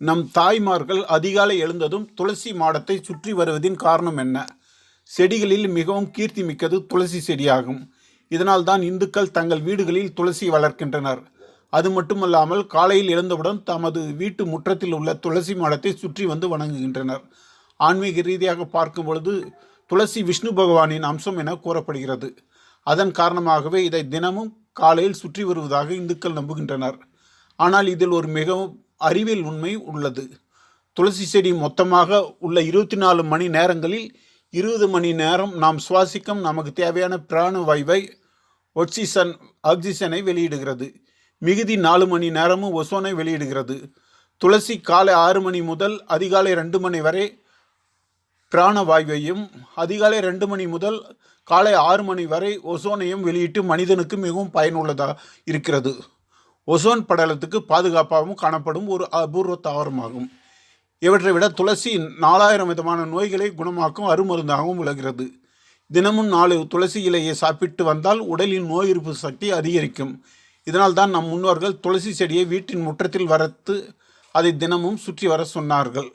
நம் தாய்மார்கள் அதிகாலை எழுந்ததும் துளசி மாடத்தை சுற்றி வருவதின் காரணம் என்ன? செடிகளில் மிகவும் கீர்த்தி மிக்கது துளசி செடியாகும். இதனால் தான் இந்துக்கள் தங்கள் வீடுகளில் துளசி வளர்க்கின்றனர். அது மட்டுமல்லாமல் காலையில் எழுந்தவுடன் தமது வீட்டு முற்றத்தில் உள்ள துளசி மாடத்தை சுற்றி வந்து வணங்குகின்றனர். ஆன்மீக ரீதியாக பார்க்கும் பொழுது துளசி விஷ்ணு பகவானின் அம்சம் என கூறப்படுகிறது. அதன் காரணமாகவே இதை தினமும் காலையில் சுற்றி வருவதாக இந்துக்கள் நம்புகின்றனர். ஆனால் இதில் ஒரு மிகவும் அறிவியல் உண்மை உள்ளது. துளசி செடி மொத்தமாக உள்ள இருபத்தி நாலு மணி நேரங்களில் இருபது மணி நேரம் நாம் சுவாசிக்கும் நமக்கு தேவையான பிராண வாயுவை ஒக்சிசன் ஆக்சிஜனை வெளியிடுகிறது. மிகுதி நாலு மணி நேரமும் ஒசோனை வெளியிடுகிறது. துளசி காலை ஆறு மணி முதல் அதிகாலை ரெண்டு மணி வரை பிராணவாயுவையும் அதிகாலை ரெண்டு மணி முதல் காலை ஆறு மணி வரை ஒசோனையும் வெளியிட்டு மனிதனுக்கு மிகவும் பயனுள்ளதாக இருக்கிறது. ஒசோன் படலத்துக்கு பாதுகாப்பாகவும் காணப்படும் ஒரு அபூர்வ தாவரமாகும். இவற்றை விட துளசி நாலாயிரம் விதமான நோய்களை குணமாக்கும் அருமருந்தாகவும் விளகிறது தினமும் நாலு துளசி இலையை சாப்பிட்டு வந்தால் உடலின் நோய் எதிர்ப்பு சக்தி அதிகரிக்கும். இதனால் தான் நம் முன்னோர்கள் துளசி செடியை வீட்டின் முற்றத்தில் வளர்த்து அதை தினமும் சுற்றி வர சொன்னார்கள்.